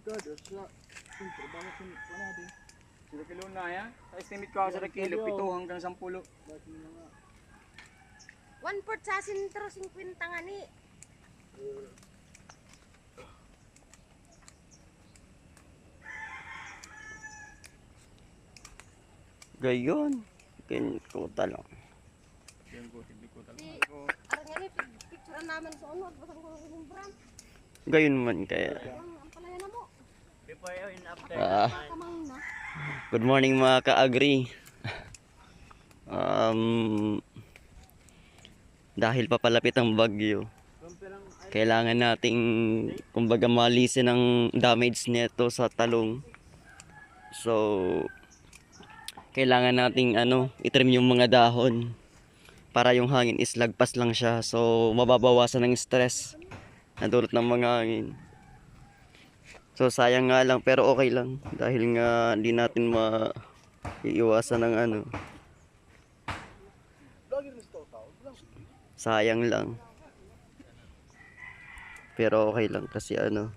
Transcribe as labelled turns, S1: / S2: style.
S1: ka, das sa siyempre ba natin pa natin.
S2: Sila kilo na ya. Sa estimate ko sa kilo, pito hanggang 10.
S1: Bakit mo nga?
S3: One port sa sintro 50 nga ni.
S4: Gayon. Kinukuta lang.
S2: Yan ko, tigli ko
S3: Di,
S2: talaga.
S3: aran nga ni, picture naman sa unod. Basang ko ng bram.
S4: Gayon man kaya.
S3: Ang ang palaya na mo.
S5: Before and after.
S3: Na.
S4: good morning mga ka-agri. Um, dahil papalapit ang bagyo, kailangan nating kumbaga malisin ang damage nito sa talong. So, kailangan nating ano, itrim yung mga dahon para yung hangin is lagpas lang siya. So, mababawasan ng stress na dulot ng mga hangin. So, sayang nga lang pero okay lang dahil nga hindi natin ma iiwasan ng ano. Sayang lang. Pero okay lang kasi ano,